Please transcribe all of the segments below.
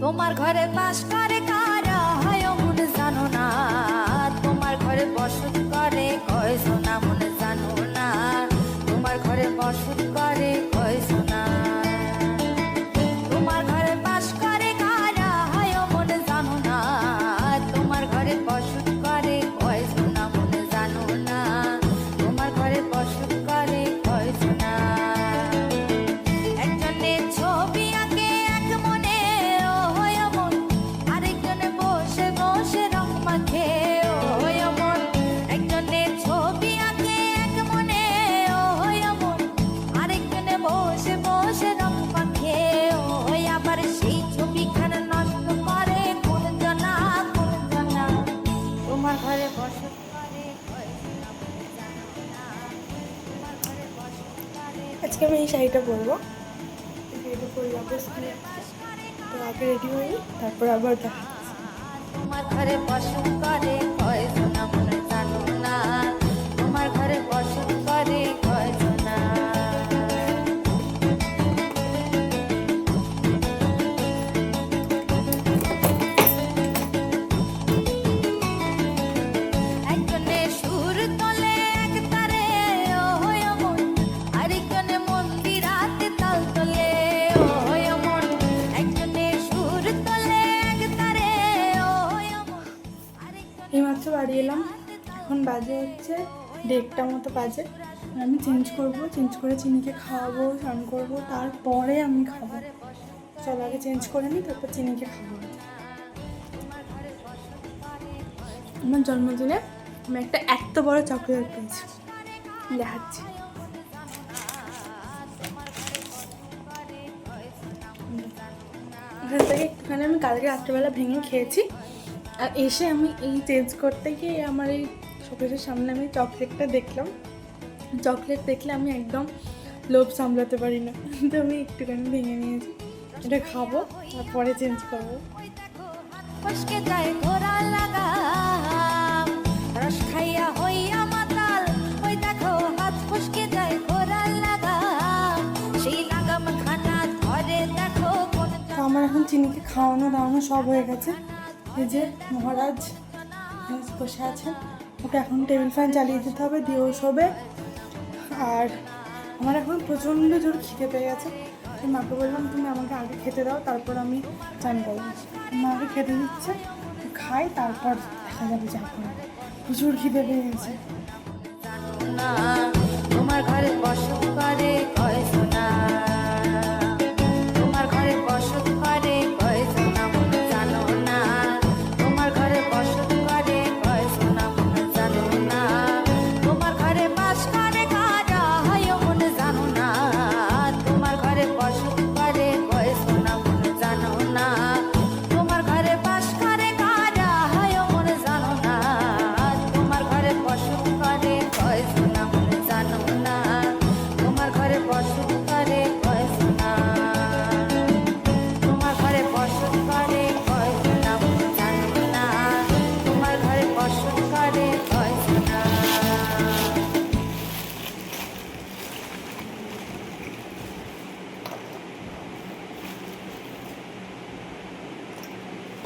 তোমার ঘরে বাস করে কারা? হয় মন জানো না। তোমার ঘরে বসত করে, কয় সোনা মনে জানো না। তোমার ঘরে বসত করে আজকে আমি এই শাড়িটা পরবো। এই রেডি হয়ে তারপর আবার দেখা। তোমার ঘরে পশু করে হয় মনে আরেকজনে এই মাত্র বাড়ি এলাম। এখন বাজে হচ্ছে দেড়টা মতো বাজে। আমি চেঞ্জ করব চেঞ্জ করে চিনিকে খাওয়াবো, স্নান করব, তারপরে আমি খাব। চল আগে চেঞ্জ করে নিই তারপর চিনিকে খাব। আমার জন্মদিনে আমি একটা এত বড় চকলেট পেয়েছি। দেখাচ্ছি। ওখান থেকে একটুখানি আমি কালকে রাত্রেবেলা ভেঙে খেয়েছি। আর এসে আমি এই চেঞ্জ করতে গিয়ে আমার এই শোকেসের সামনে আমি চকলেটটা দেখলাম। চকলেট দেখলে আমি একদম লোভ সামলাতে পারি না। তো আমি একটুখানি ভেঙে নিয়েছি। এটা খাব তারপরে চেঞ্জ করব। রস খাইয়া হইয়া মাতাল। ওই দেখো হাত ফসকে যায় ঘোরা লাগাম সেই লাগাম খানা ধরে দেখো আমার এখন চিনিকে খাওয়ানো দাওয়ানো সব হয়ে গেছে। এই যে মহারাজ বসে আছেন, ওকে এখন টেবিল ফ্যান চালিয়ে দিতে হবে, দিয়ে ও শোবে। আর আমার এখন প্রচণ্ড জোর খিদে পেয়ে গেছে মাকে বললাম, তুমি আমাকে আগে খেতে দাও, তারপর আমি চান করব মাকে খেতে দিচ্ছে খাই তারপর দেখা যাবে যা করে। প্রচুর খিদে পেয়ে গেছে। তোমার ঘরে বসত করে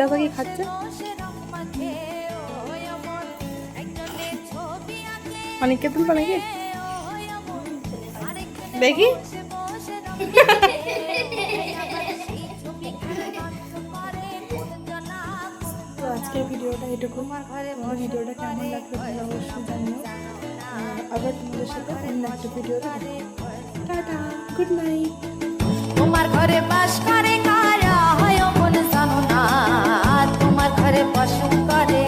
নীলা পাখি খাচ্ছে। অনেককে তুলবো নাকি দেখি। আজকের ভিডিওটা এটুকু আমার ভিডিওটা কেমন লাগল অবশ্যই জানিও। আবার তোমাদের সাথে অন্য একটা ভিডিওতে টাটা গুড নাইট তোমার ঘরে বাস করে